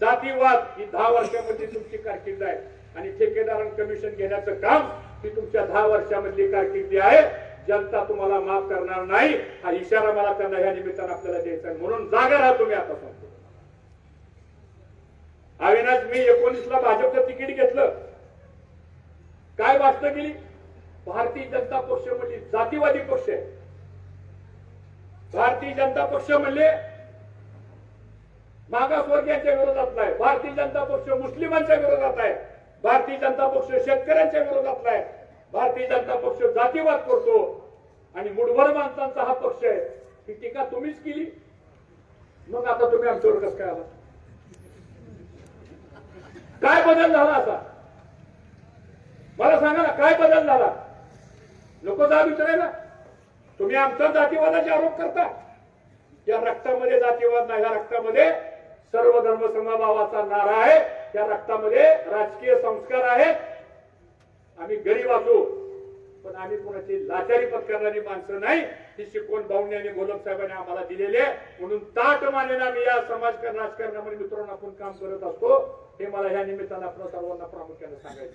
जातीवाद ही दहा वर्षामध्ये तुमची कारकिर्द आहे. आणि ठेकेदारां कमिशन घेण्याचं काम ही तुमच्या दहा वर्षामधली कारकिर्दी आहे. जनता तुम्हाला माफ करणार नाही. हा इशारा मला त्यांना या निमित्तानं आपल्याला द्यायचा आहे. म्हणून जागा राहा तुम्ही आता सांगतो अविनाश मी एकोणीसला भाजपचं तिकीट घेतलं. काय वाचतं गेली? भारतीय जनता पक्ष म्हणजे जातीवादी पक्ष आहे. भारतीय जनता पक्ष म्हणले मागासवर्गीयांच्या विरोधातला आहे भारतीय जनता पक्ष मुस्लिमांच्या विरोधात आहे. भारतीय जनता पक्ष शेतकऱ्यांच्या विरोधातला आहे भारतीय जनता पक्ष जातीवाद करतो. आणि मुठभर माणसांचा हा पक्ष आहे. ही टीका तुम्हीच केली. मग आता तुम्ही आमच्यावर कसं काय आला काय बदल झाला असा? मला सांगा ना काय बदल झाला? नको जा विचारायला. तुम्ही आमचा जातीवादाचे आरोप करता. या रक्तामध्ये जातीवाद नाही. या रक्तामध्ये सर्व धर्म समभावाचा नारा आहे. त्या रक्तामध्ये राजकीय संस्कार आहेत. आम्ही गरीब असू पण आम्ही कोणाची लाचारी पत्करणारी माणसं नाही. ही शिकवण भाऊने आणि गोलम साहेबांनी आम्हाला दिलेली आहे. म्हणून ताट मानेन आम्ही या समाजकारण राजकारणामध्ये मित्रांनो आपण काम करत असतो. हे मला या निमित्तानं आपल्या सर्वांना प्रामुख्याने सांगायचे